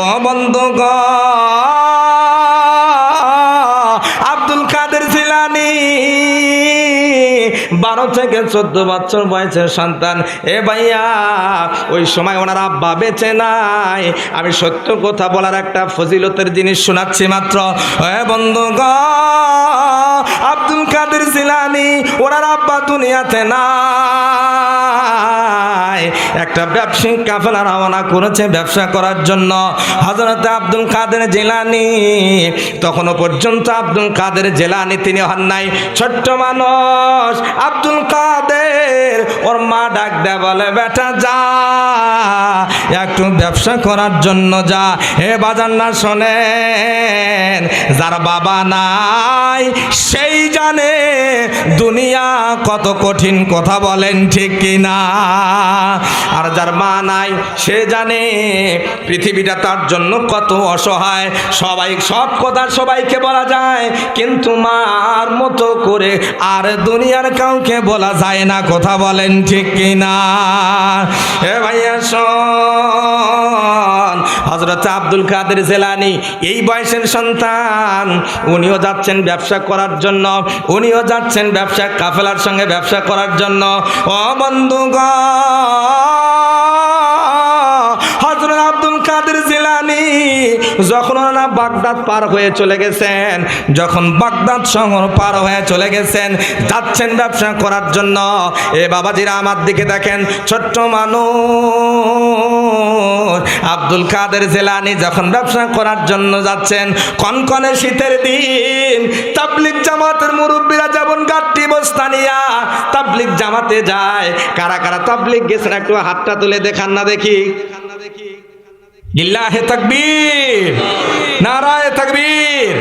ও বন্ধুগ আব্দুল কাদের জিলানি, বারো থেকে চোদ্দ বছর বয়সের সন্তান। এ ভাইয়া, ওই সময় ওনার আব্বা বেঁচে নাই। আমি সত্য কথা বলার একটা ফজিলতের জিনিস শোনাচ্ছি মাত্র। এ বন্ধু গ আব্দুল কাদের জিলানি, ওনার আব্বা দুনিয়াতে নাই একটা ব্যবসায়িক কাফেলা রওনা করেছে ব্যবসা করার জন্য। হজরত আব্দুল কাদের জেলানি, তখনও পর্যন্ত আব্দুল কাদের জেলানি তিনি হন নাই। ছোট্ট মানুষ, আব্দুল কাদের ওর মা ডাক দেয় বলে, বেটা, যা। একটু ব্যবসা করার জন্য যা। হে বাজার না শোনেন, যার বাবা নাই, সেই জানে দুনিয়া কত কঠিন কথা বলেন ঠিক কিনা। আর যার মা নাই, সে জানে পৃথিবীটা তার জন্য কত অসহায়। সবাই, সব কথা সবাইকে বলা যায়, কিন্তু মার মতো করে আর দুনিয়ার কাউকে বলা যায় না, কথা বলেন ঠিক কিনা? এ ভাইয়া, শোন। হজরত আব্দুল কাদের জেলানি, এই বয়সের সন্তান, উনিও যাচ্ছেন ব্যবসা করার জন্য, উনিও যাচ্ছেন ব্যবসা, কাফেলার সঙ্গে ব্যবসা করার জন্য। ও যখন ওনারা বাগদাদ পার হয়ে চলে গেছেন, যখন বাগদাদ শহর পার হয়ে চলে গেছেন, যাচ্ছেন ব্যবসা করার জন্য, এ বাবাজিরা আমার দিকে দেখেন, ছোট্ট মানুষ। আব্দুল কাদের জেলানি যখন ব্যবসা করার জন্য যাচ্ছেন, কনকনে শীতের দিন তাবলিক জামাতের মুরব্বীরা যেমন গাঠটি বস্তা নিয়া তাবলিক জামাতে যায়, কারা কারা তাবলিক গেছেন একটু হাতটা তুলে দেখান না দেখি। লিল্লাহে তাকবীর। নারায়ে তাকবীর।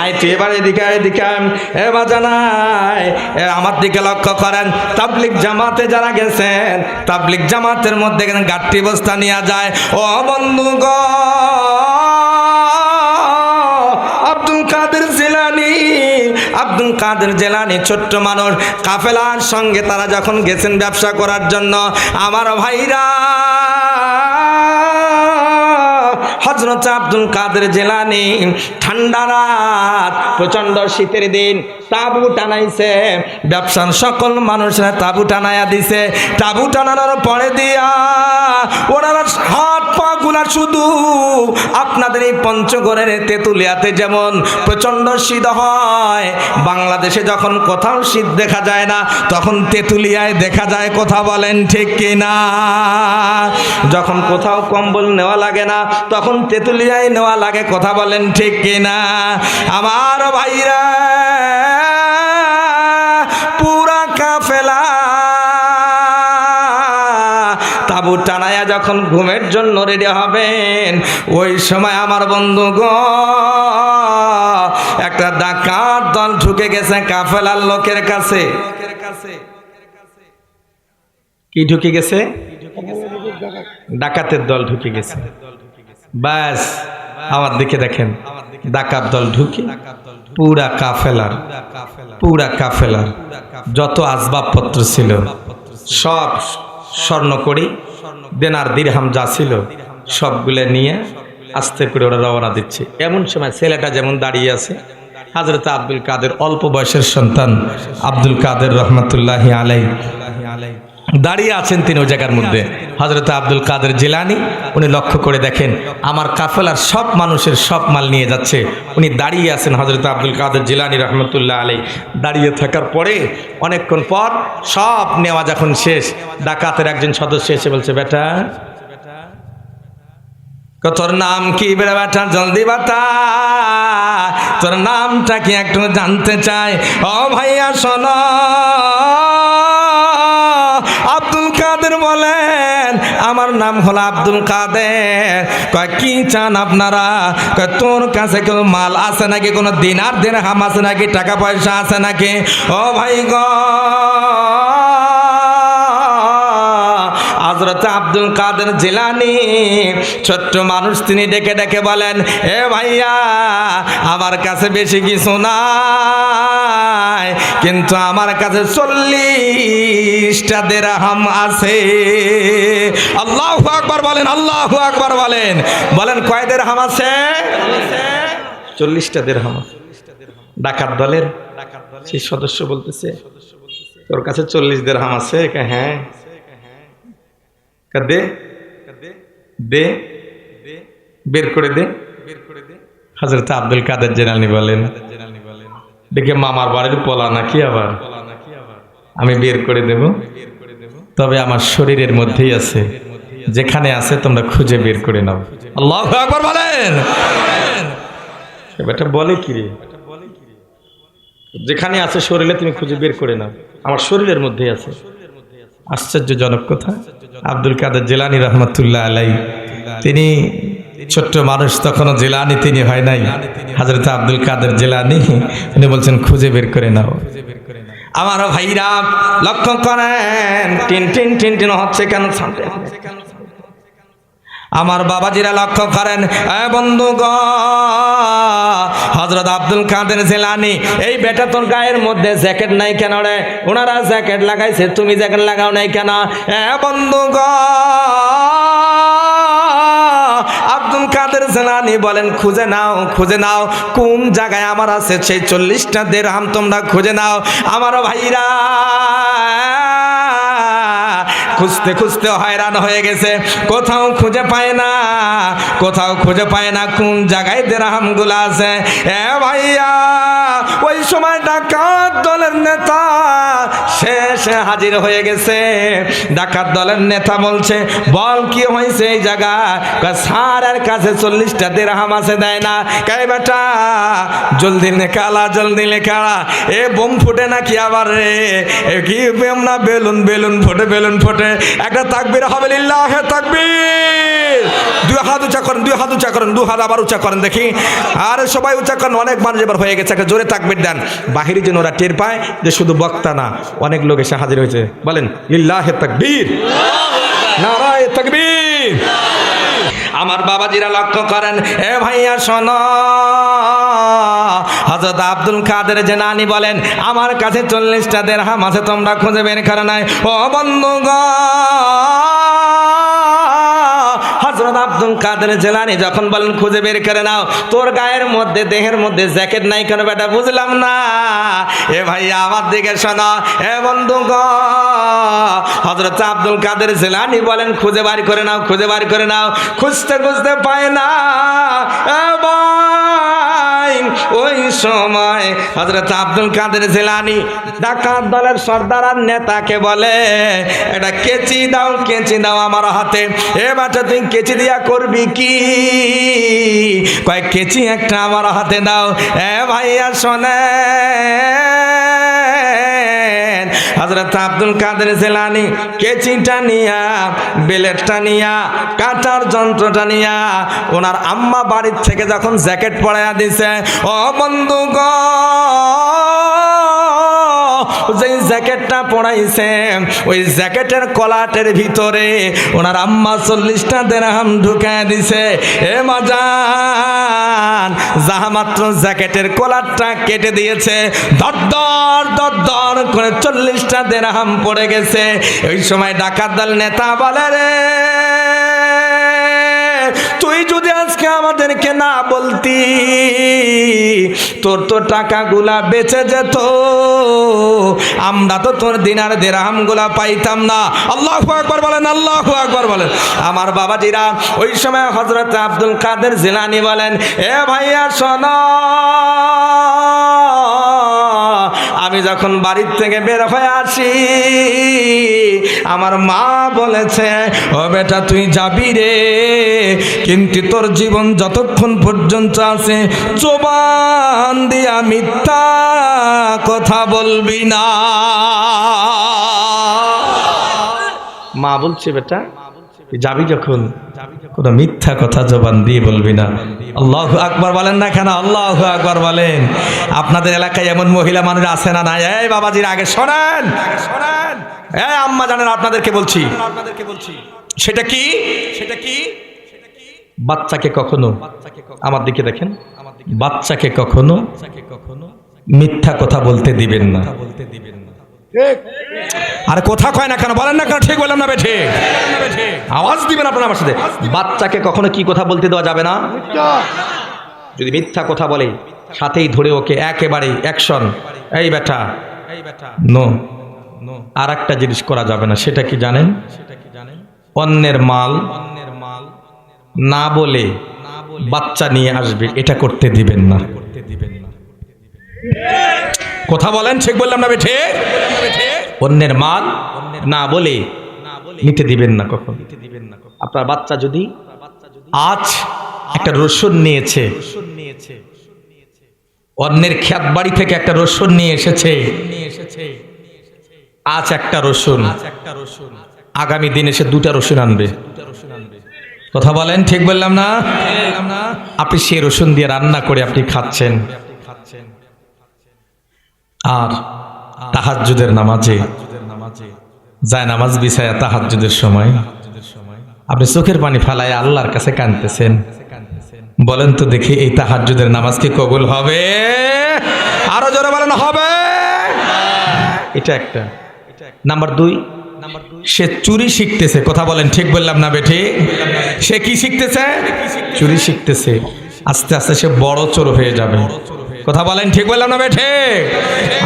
আই তো এবার এদিকে এদিকে, আয়। এ বাজানাই এ আমার দিকে লক্ষ্য করেন। তাবলিক জামাতে যারা গেছেন তাবলিক জামাতের মধ্যে গাঠটি বস্তা নিয়ে যায়। ও বন্ধু গো আব্দুল কাদের জেলানি, আব্দুল কাদের জেলানি ছোট্ট মানুষ, কাফেলার সঙ্গে তারা যখন গেছেন ব্যবসা করার জন্য, আমার ভাইরা হজরত আব্দুল কাদের জেলানি ঠান্ডা রাত প্রচণ্ড শীতের দিন, তাবু টানাইছে। ব্যবসার সকল মানুষরা তাবু টানাইয়া দিছে। তাবু টানানোর পরে দিয়া ওনারা হাত পা গুলা শুধু আপনাদের এই পঞ্চগড়ের তেঁতুলিয়াতে যেমন প্রচণ্ড শীত হয়, বাংলাদেশে যখন কোথাও শীত দেখা যায় না, তখন তেঁতুলিয়ায় দেখা যায়, কথা বলেন ঠিক কিনা? যখন কোথাও কম্বল নেওয়া লাগে না, তখন তেঁতুলিয়ায় নেওয়া লাগে, কথা বলেন ঠিক কিনা? আমার ভাইরা, পুরা কাফেলা। তাবু টানায়া যখন ঘুমের জন্য রেডি হবেন, ওই সময় আমার বন্ধু গ, একটা ডাকাত দল ঢুকে গেছে কাফেলার লোকের কাছে। কি ঢুকে গেছে? ডাকাতের দল ঢুকে গেছে। ব্যাস, আমার দিকে দেখেন, ডাকাত দল ঢুকে পুরা কাফেলার পুরা কাফেলার, যত আসবাবপত্র ছিল, সব স্বর্ণ করি দেনার দিরহাম যা ছিল, সবগুলো নিয়ে আস্তে করে ওরা রওনা দিচ্ছে। এমন সময় ছেলেটা যেমন দাঁড়িয়ে আছে, হাজরত আব্দুল কাদের, অল্প বয়সের সন্তান আব্দুল কাদের রহমতুল্লাহ আলাই দাঁড়িয়ে আছেন তিনি ওই জায়গার মধ্যে। হজরত আব্দুল কাদের জিলানি, উনি লক্ষ্য করে দেখেন, আমার কাফেলার সব মানুষের সব মাল নিয়ে যাচ্ছে। উনি দাঁড়িয়ে আছেন হজরত আব্দুল কাদের জিলানি রহমতুল্লাহ আলী দাঁড়িয়ে থাকার পরে অনেকক্ষণ পর সব নেওয়া যখন শেষ, ডাকাতের একজন সদস্য এসে বলছে, বেটা তোর নাম কি বেড়া বেটা? জলদি বাতা। তোর নামটা কি একটু জানতে চাই? ও ভাইয়া, শোন। আব্দুল কাদের বলেন আমার নাম হলো আব্দুল কাদের। কয়, কি চান আপনারা? কয়, তোর কাছে কোনো মাল আছে নাকি? কোনো দিনার দিন হাম আছে নাকি? টাকা পয়সা আছে নাকি? ও ভাই গো। হজরত আব্দুল কাদের জিলানি, ছোট্ট মানুষ তিনি ডেকে ডেকে বলেন, এ ভাইয়া, আমার কাছে বেশি কিছু নাই, কিন্তু আমার কাছে চল্লিশটা দেরাহাম আছে। আল্লাহ আকবার বলেন, আল্লাহ আকবার বলেন। বলেন, কয় দেরাহাম আছে? চল্লিশটা দেড়হাম আছে। ডাকাত দলের? সেই সদস্য বলতেছে, তোর কাছে চল্লিশ দেড়হাম আছে? হ্যাঁ। কা দে। দে। বের করে দে। হাজরত আব্দুল কাদের জেনানি বলেন। দেখে মামার বাড়ির পোলা নাকি আবার? আমি বের করে দেব। তবে আমার শরীরের মধ্যেই আছে। যেখানে আছে তোমরা খুঁজে বের করে নাও। আল্লাহ আকবার বলেন। এটা বলে কি রে? যেখানে আছে শরীরে তুমি খুঁজে বের করে নাও। আমার শরীরের মধ্যেই আছে। আশ্চর্যজনক কথা। আব্দুল কাদের জেলানি রহমতুল্লাহ আলাই তিনি ছোট্ট মানুষ, তখনও জেলানি তিনি হয় নাই। হাজরত আব্দুল কাদের জেলানি তিনি বলছেন, খুঁজে বের করে নাও। আমারও ভাইরা লক্ষ্য করেন, টিন টিন টিন টিন হচ্ছে কেন আমার বাবাজিরা লক্ষ্য করেন বন্ধু গ হজরত আব্দুল কাদের জেলানি, এই বেটা তোর গায়ের মধ্যে জ্যাকেট নাই কেন রে? ওনারা জ্যাকেট লাগাইছে, তুমি জ্যাকেট লাগাও নাই কেন? এ বন্ধু গ আব্দুল কাদের জেলানি বলেন, খুঁজে নাও খুঁজে নাও, কোন জায়গায় আমার আছে সেই চল্লিশটা দেড়হাম তোমরা খুঁজে নাও। আমার ভাইরা খুঁজতে খুঁজতে হয়রান হয়ে গেছে। কোথাও খুঁজে পায় না, কোথাও খুঁজে পায় না কোন জায়গায় দেরাহামগুলো আছে। এ ভাইয়া, ওই সময় ডাকাত দলের নেতা শেষে হাজির হয়ে গেছে। ডাকাত দলের নেতা বলছে, বল কি হয়েছে এই জায়গা? সারের কাছে চল্লিশটা দেরাহাম আছে, দেয় না। কে বেটা, জলদি নেকালা জলদি লেখালা এ বোম ফুটে নাকি আবার রে? কি বেম না, বেলুন বেলুন ফোটে বেলুন ফোটে। একটা তাকবির হবে তাকবীর। দুই হাত উঁচা করেন, দুই হাত উঁচা করেন, দু হাত আবার উঁচা করেন, দেখি। আর সবাই উঁচা করেন, অনেক মানুষ এবার হয়ে গেছে, একটা জোরে তাকবির দেন। বাহিরে যেন ওরা টের পায় যে শুধু বক্তা না, অনেক লোক এসে হাজির হয়েছে। বলেন লিল্লাহ তাকবীর। নারায় তাকবীর। আমার বাবাজিরা লক্ষ্য করেন, এ ভাইয়া শোন। হজরত আব্দুল কাদের জেনানি বলেন, আমার কাছে চল্লিশটা দেড়হাম আছে, তোমরা খুঁজে বের করে নাই। ও বন্ধু হজরত আব্দুল কাদের জেলানি যখন বলেন, খুঁজে বের করে নাও, তোর গায়ের মধ্যে, দেহের মধ্যে জ্যাকেট নাই কেন বেটা? বুঝলাম না। এ ভাইয়া, আমার দিকে শোনা। এ বন্ধু হজরত আব্দুল কাদের জেলানি বলেন, খুঁজে বার করে নাও, খুঁজে বার করে নাও। খুঁজতে খুঁজতে পায় না। এ ভাই ওই সময় হজরত আব্দুল কাদের জেলানি ডাকাত দলের সর্দার আর নেতাকে বলে, এটা কেচি দাও কেচি দাও আমার হাতে। এ বাচ্চা, তুই কেচি দিয়া করবি কি? কয়, কেচি একটা আমার হাতে দাও। এ ভাইয়া শোনে হজরত আব্দুল কাদের জেলানি কেচিটা নিয়া, বেলেটটা নিয়া, কাটার যন্ত্রটা নিয়া ওনার আম্মা বাড়ির থেকে যখন জ্যাকেট পরাইয়া দিছে, ও বন্ধু জ্যাকেটটা পড়াইছে। ওই জ্যাকেটের কলাটের ভিতরে ওনার আম্মা চল্লিশটা দেরাহাম ঢুকায় দিছে। এ মজান, যাহা মাত্র জ্যাকেটের কলারটা কেটে দিয়েছে দর দর দর করে চল্লিশটা দেরাহাম পড়ে গেছে। ওই সময় ডাকাত দল নেতা বলে রে আমাদেরকে না বলতি? তোর তো টাকাগুলা বেঁচে যেত। আমরা তো তোর দিনার দেরামগুলা পাইতাম না। আল্লাহ আকবর বলেন, আল্লাহ আকবর বলেন। আমার বাবাজিরা ওই সময় হজরত আব্দুল কাদের জিলানি বলেন, এ ভাইয়া শোনো। আমি যখন বাড়ির থেকে বের হয়ে আসি, আমার মা বলেছে, ও বেটা, তুই যাবি রে। কিন্তু তোর জীবন যতক্ষণ পর্যন্ত আছে, জোবান দিয়া মিথ্যা কথা বলবি না। মা বলছে, বেটা যাবি যখন, কোনো মিথ্যা কথা জবান দিয়ে বলবি না। আল্লাহ আকবর বলেন না কেন? আল্লাহ আকবর বলেন। আপনাদের এলাকায় এমন মহিলা মানুষ আছে না নাই? এই বাবাজির আগে শোনেন শোনেন। এই আম্মা জানেন, আপনাদেরকে বলছি। আপনাদেরকে বলছি সেটা কি? সেটা কি? বাচ্চাকে কখনো আমার দিকে দেখেন? বাচ্চাকে কখনো কখনো মিথ্যা কথা বলতে দিবেন না বলতে দিবেন না। আরে কথা কয় না কেন? বলেন না কেন? ঠিক বললাম না বেঠে আওয়াজ দিবেন আপনার আমার সাথে। বাচ্চাকে কখনো কি কথা বলতে দেওয়া যাবে না? যদি মিথ্যা কথা বলে সাথেই ধরে ওকে একেবারে অ্যাকশন এই বেটা। এই বেটা নো আর একটা জিনিস করা যাবে না সেটা কি জানেন? সেটা কি জানেন অন্যের মাল অন্যের মাল না বলে বাচ্চা নিয়ে আসবে এটা করতে দিবেন না। কথা বলেন, ঠিক বললাম না বেঠে? অন্যের মাল না বলে নিতে দিবেন না কখন। আপনার বাচ্চা যদি আজ একটা রসুন নিয়েছে, অন্যের খ্যাত বাড়ি থেকে একটা রসুন নিয়ে এসেছে, আজ একটা রসুন, আগামী দিনে এসে দুটা রসুন আনবে। কথা বলেন, ঠিক বললাম না? আপনি সে রসুন দিয়ে রান্না করে আপনি খাচ্ছেন। আর তাহাজ্জুদের নামাজে যায় নামাজ বিছায়া তাহাজ্জুদের সময়। আপনি চোখের পানি ফালায় আল্লাহর কাছে কানতেছেন বলেন তো দেখি এই তাহাজ্জুদের নামাজ কি কবুল হবে? আরও জোরে বলেন, হবে। এটা একটা। নাম্বার দুই, সে চুরি শিখতেছে। কথা বলেন, ঠিক বললাম না বেঠি? সে কি শিখতেছে? চুরি শিখতেছে। আস্তে আস্তে সে বড় চোর হয়ে যাবে। কথা বলেন, ঠিক বললাম না বেঠে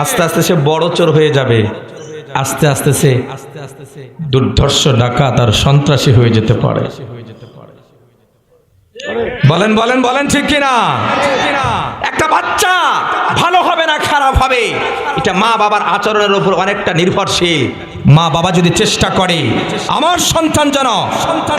আস্তে আস্তে সে বড় চোর হয়ে যাবে। আস্তে আস্তে সে আস্তে আস্তে সে দুর্ধর্ষ ডাকাত আর সন্ত্রাসী হয়ে যেতে পারে। বলেন বলেন বলেন, ঠিক কিনা? একটা বাচ্চা ভালো হবে না খারাপ হবে? এটা মা বাবার আচরণের উপর অনেকটা নির্ভরশীল। মা বাবা যদি চেষ্টা করে, আমার সন্তান যেন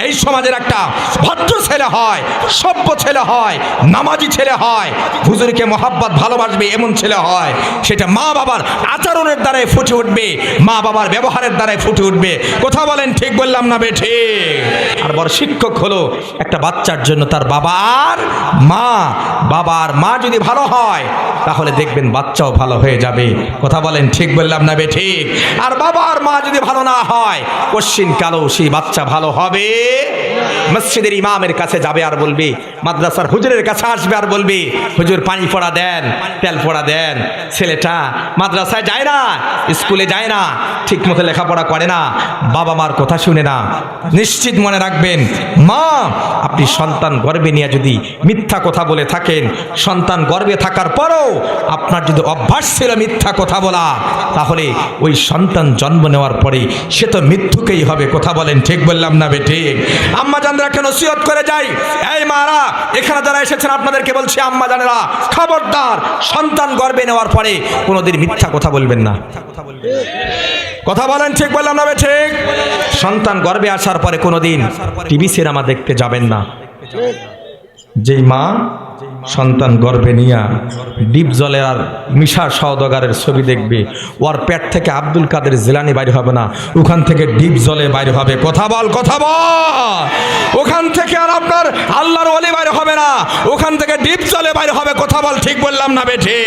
এই সমাজের একটা ভদ্র ছেলে হয়, সভ্য ছেলে হয়, নামাজি ছেলে হয়, হুজুরকে মহাব্বত, ভালোবাসবে এমন ছেলে হয়, সেটা মা বাবার আচরণের দ্বারাই ফুটে উঠবে, মা বাবার ব্যবহারের দ্বারাই ফুটে উঠবে। কথা বলেন, ঠিক বললাম না বে, ঠিক? আর বড় শিক্ষক হলো একটা বাচ্চার জন্য তার বাবার মা বাবার মা যদি ভালো হয়, তাহলে দেখবেন বাচ্চাও ভালো হয়ে যাবে। কথা বলেন ঠিক বললাম না বে ঠিক? আর বাবার মা যদি ভালো না হয় কশ্চিন কালো সেই বাচ্চা ভালো হবে। মসজিদের ইমামের কাছে যাবে আর বলবে, মাদ্রাসার হুজুরের কাছে আসবে আর বলবে, হুজুর, পানি পড়া দেন, তেল পড়া দেন, ছেলেটা মাদ্রাসায় যায় না, স্কুলে যায় না ঠিক মতো লেখাপড়া করে না। বাবা মার কথা শুনে না। নিশ্চিত মনে রাখবেন, মা, আপনি সন্তান গর্বে নিয়ে যদি মিথ্যা কথা বলে থাকেন, সন্তান গর্বে থাকার পরও আপনার যদি অভ্যাস ছিল মিথ্যা কথা বলা, তাহলে ওই সন্তান জন্ম নেওয়ার পরে সে তো মৃত্যুকেই হবে, কথা বলেন ঠিক বললাম না বেঠে? আম্মা জানরা কেন নসিহত করে যাই এই মারা, এখানে যারা এসেছেন আপনাদেরকে বলছি, আম্মা জানেরা, খবরদার, সন্তান গর্বে নেওয়ার পরে কোনোদিন মিথ্যা কথা বলবেন না। কথা বলেন ঠিক বললাম না ঠিক সন্তান গর্বে আসার পরে কোনোদিন টিভি সিনেমা দেখতে যাবেন না। যেই মা সন্তান গর্বে নিয়া ডিপ জলে আর মিশা সওদাগারের ছবি দেখবে, ওর পেট থেকে আব্দুল কাদের জিলানি বাইরে হবে না, ওখান থেকে ডিপ জলে বাইরে হবে। কথা বল কথা বল! ওখান থেকে আর আপনার আল্লাহর ওলি বাইরে হবে না, ওখান থেকে ডিপ জলে বাইরে হবে, কথা বল, ঠিক বললাম না বেঠে?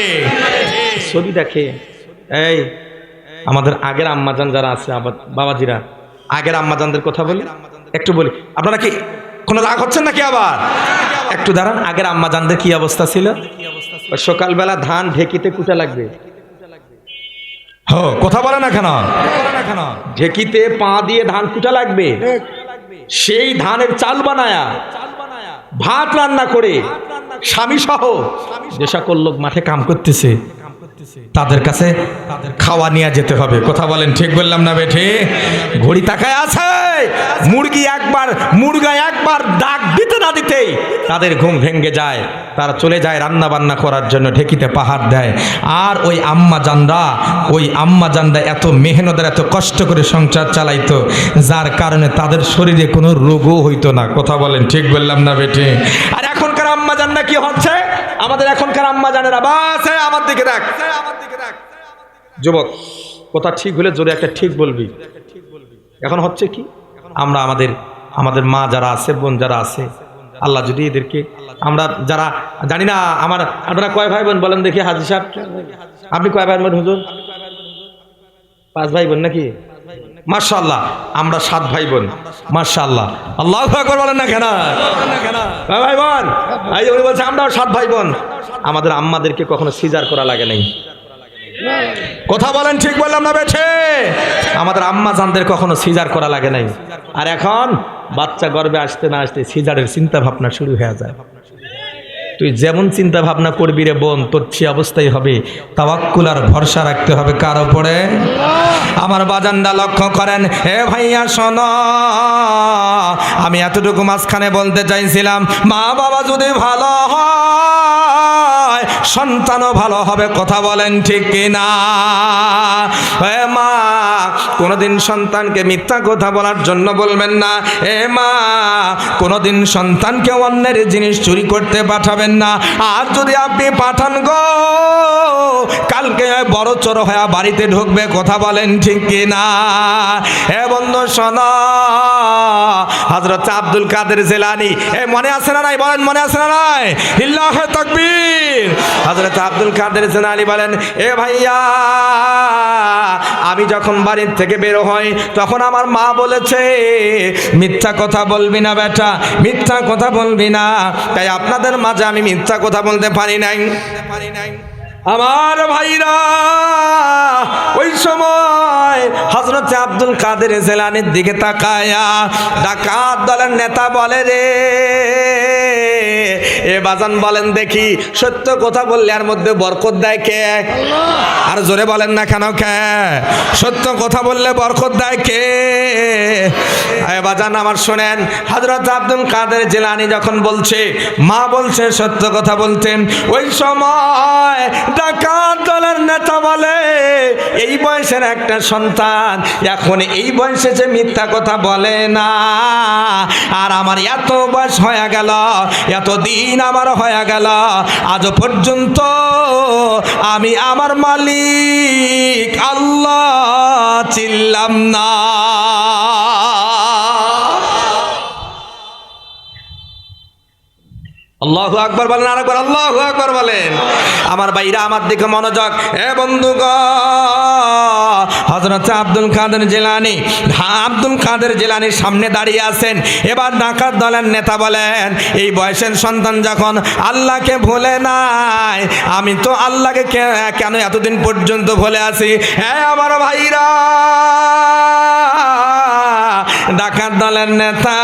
ছবি দেখে, এই, আমাদের আগের আম্মাজান যারা আছে, আবার বাবাজিরা, আগের আম্মাজানদের কথা বলি, একটু বলি, আপনারা কি কোনো রাগ হচ্ছেন নাকি আবার? একটু দাঁড়ান, আগের আম্মাজানদের কি অবস্থা ছিল? সকালবেলা ধান ঢেকিতে কুটা লাগবে। হ, কথা বলে না কেন? ঢেকিতে পা দিয়ে ধান কুটা লাগবে। সেই ধানের চাল বানায়া, ভাত রান্না করে স্বামী সহ যে সকল লোক মাঠে কাম করতেছে তাদের কাছে খাওয়া নিয়ে যেতে হবে। কথা বলেন ঠিক বললাম না বেঠে? ঘড়ি তাকায় আছে। মুরগি একবার মুরগা একবার ডাক দিতে না দিতেই তাদের ঘুম ভেঙে যায়। তারা চলে যায় রান্না বান্না করার জন্য ঢেকিতে পাহাড় দেয়। আর ওই আম্মা জানরা ওই আম্মা জানরা এত মেহনতের এত কষ্ট করে সংসার চালাইতো যার কারণে তাদের শরীরে কোনো রোগও হইতো না। কথা বলেন ঠিক বললাম না বেঠে? আর এখনকার আম্মা জানরা কি হচ্ছে? আমাদের এখনকার আম্মা জানেরা বাস আমার দিকে দেখ। যুবক, কথা ঠিক হলে জোরে একটা ঠিক বলবি। এখন হচ্ছে কি? আমরা আমাদের আমাদের মা যারা আছে, বোন যারা আছে, আল্লাহ যদি এদেরকে, আমরা যারা, জানি না, আমার, আপনারা কয় ভাই বোন বলেন দেখি হাজি সাহেব? আপনি কয় ভাই বোন হুজুর? পাঁচ ভাই বোন নাকি? মার্শাল্লাহ আমরা সাত ভাই বোন মার্শাল্লাহ আল্লাহ আকবর বলেন না কেন? ভাই বোন বলছে, আমরাও সাত ভাই বোন আমাদের আম্মাদেরকে কখনো সিজার করা লাগে নাই। কথা বলেন ঠিক বললাম না বেছে আমাদের আম্মা জানদের কখনো সিজার করা লাগে নাই। আর এখন বাচ্চা গর্বে আসতে না আসতে সিজারের চিন্তা ভাবনা শুরু হয়ে যায়। তুই যেমন চিন্তা ভাবনা করবি রে বোন, তোর সে অবস্থাই হবে। তাওয়াক্কুল আর ভরসা রাখতে হবে কার উপরে? আমার বাজানটা লক্ষ্য করেন হে ভাইয়া, শোন, আমি এতটুকু মাঝখানে বলতে চাইছিলাম, মা বাবা যদি ভালো হয়, সন্তানও ভালো হবে, কথা বলেন ঠিক কিনা? হে মা, কোনোদিন সন্তানকে মিথ্যা কথা বলার জন্য বলবেন না। হে মা, কোনোদিন সন্তানকে অন্যের জিনিস চুরি করতে পাঠাবেন না। আর যদি আপনি পাঠান গো, কালকে বড় চোর হয়ে বাড়িতে ঢুকবে, কথা বলেন ঠিক কিনা? হে বন্ধু, শোন। হজরত আব্দুল কাদের জেলানি, এ মনে আছে না নাই? বলেন, মনে আছে না নাই? ইল্লাহ তকবীর। হজরত আব্দুল কাদের জেলানি বলেন, এ ভাইয়া, আমি যখন বাড়ির থেকে বের হই, তখন আমার মা বলেছে, মিথ্যা কথা বলবি না বেটা, মিথ্যা কথা বলবি না। তাই আপনাদের মাঝে আমি মিথ্যা কথা বলতে পারি নাই। পারি নাই আমার ভাইরা, ওই সময় হজরত আব্দুল কাদের জেলানির দিকে তাকায়া ডাকাত দলের নেতা বলে রে। এ বাজান বলেন দেখি সত্য কথা বললে আর মধ্যে বরকত দেয় কে? আর জোরে বলেন না কেন কে? সত্য কথা বললে বরকত দেয় কে? এ বাজান আমার শোনেন হজরত আব্দুল কাদের জেলানি যখন বলছে মা বলছে সত্য কথা বলতেন ওই সময় ডাকাত দলের নেতা বলে এই বয়সের একটা সন্তান এখন এই বয়সে যে মিথ্যা কথা বলে না আর আমার এত বয়স হয়ে গেল এত দিন আমার হয়ে গেল। আজ পর্যন্ত আমি আমার মালিক আল্লাহ চিল্লাম না। আল্লাহ আকবর বলেন আল্লাহ আকবর বলেন। আমার বাইরা আমার দিকে মনোযোগ। বন্ধু আব্দুল জেলানি, আব্দুল জেলানির সামনে দাঁড়িয়ে এবার ডাকাত দলের নেতা বলেন, এই বয়সের সন্তান যখন আল্লাহকে ভুলে নাই, আমি তো আল্লাহকে কেন এতদিন পর্যন্ত ভুলে আছি? হ্যাঁ আমার ভাইরা, ডাকাত দলের নেতা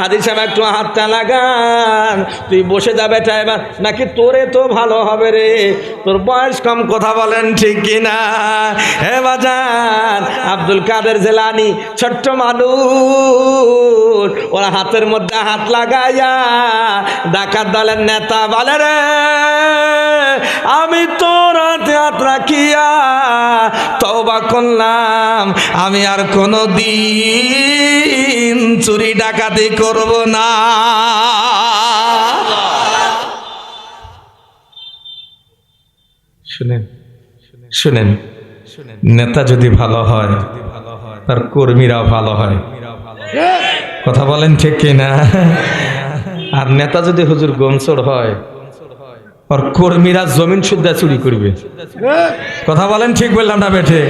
হাদি সাহেব একটু হাতটা লাগান। তুই বসে যাবে এবার। নাকি তোরে তো ভালো হবে রে? তোর বয়স কম, কথা বলেন ঠিক কিনা? হে বাজান, আব্দুল কাদের জেলানি, ছোট্ট মানুষ। ওরা হাতের মধ্যে হাত লাগাইয়া ডাকাত দলের নেতা বলে রে, আমি তোর হাতে হাত রাখিয়া তবা করলাম। আমি আর কোনো দিন চুরি ডাকাতি করব না। শুনেন শুনেন নেতা যদি ভালো হয় তার কর্মীরা ভালো হয়। কথা বলেন ঠিক কিনা? আর নেতা যদি হুজুর গমচড় হয় আর কর্মীরা জমিন সুদ্ধা চুরি করবে। কথা বলেন ঠিক বললাম না বেঠে।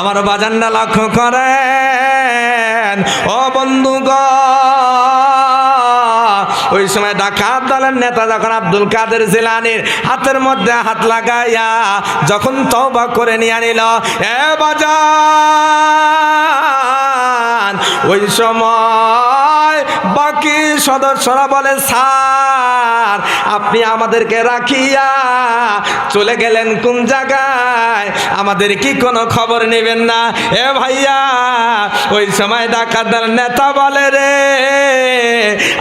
আমার বাজানটা লক্ষ্য করেন, ও বন্ধু ওই সময় ডাকাত দলের নেতা যখন আব্দুল কাদের জিলানির হাতের মধ্যে হাত লাগাইয়া যখন তওবা করে নিয়ে আনিল, এ বাজান ওই সময় বাকি সদস্যরা বলে, স্যার, আপনি আমাদেরকে রাখিয়া চলে গেলেন কোন জায়গায়? আমাদের কি কোনো খবর নেবেন না? এ ভাইয়া, ওই সময় ডাকাতার নেতা বলে রে,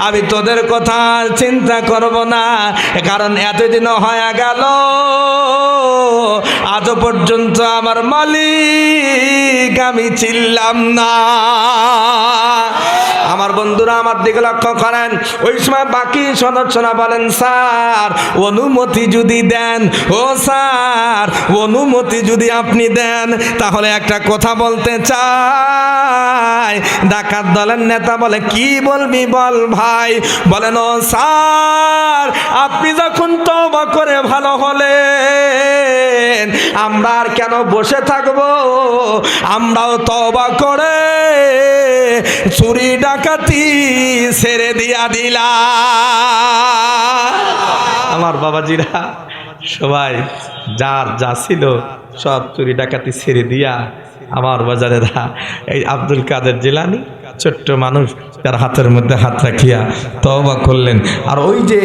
আমি তোদের কথা চিন্তা করব না, কারণ এতদিন হয়ে গেল আজ পর্যন্ত আমার মালিক আমি চিনলাম না। 啊。আমার বন্ধুরা আমার দিকে লক্ষ্য করেন। ওই সময় বাকি সদস্যরা বলেন, স্যার, অনুমতি যদি দেন, ও স্যার, অনুমতি যদি আপনি দেন, তাহলে একটা কথা বলতে চাই। ডাকাত দলের নেতা বলে, কি বলবি বল ভাই? বলেন, ও স্যার, আপনি যখন তবা করে ভালো হলেন, আমরা আর কেন বসে থাকব? আমরাও তবা করে চুরি ডাকাতি ছেড়ে দিয়া দিলা। আমার বাবাজিরা, সবাই যার যা ছিল সব চুরি ডাকাতি ছেড়ে দিয়া আমার বাজারেরা, এই আব্দুল কাদের জেলানি ছোট্ট মানুষ তার হাতের মধ্যে হাত রাখিয়া তওবা করলেন। আর ওই যে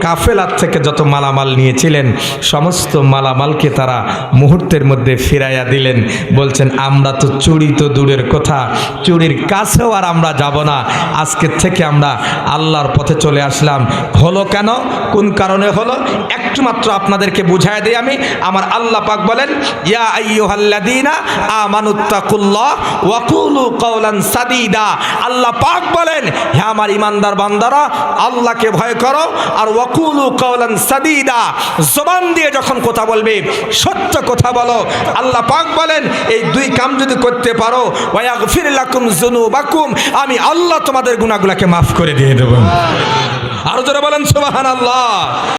কাফেলার থেকে যত মালামাল নিয়েছিলেন, সমস্ত মালামালকে তারা মুহূর্তের মধ্যে ফিরাইয়া দিলেন। বলছেন, আমরা তো চুরি তো দূরের কথা, চুরির কাছেও আর আমরা যাব না। আজকের থেকে আমরা আল্লাহর পথে চলে আসলাম। হলো কেন? কোন কারণে হলো? একটু মাত্র আপনাদেরকে বুঝাই দিই আমি। আমার আল্লাহ পাক বলেন, ইয়া আইয়ুহাল্লাযীনা আমানুত্তাকুল্লাহ ওয়া কুলু কাওলান সাদীদা। আল্লাহ পাক বলেন, হে আমার ইমানদার বান্দারা, আল্লাহকে ভয় করো আর ওয়াকুলু কাওলান সাদীদা। জবান দিয়ে যখন কথা বলবে, সত্য কথা বলো। আল্লাহ পাক বলেন, এই দুই কাম যদি করতে পারো, ওয়াগফির লাকুম যুনুবাকুম, আমি আল্লাহ তোমাদের গুনাহগুলোকে মাফ করে দিয়ে দেব। আরও যারা বলেন, সুবহানাল্লাহ।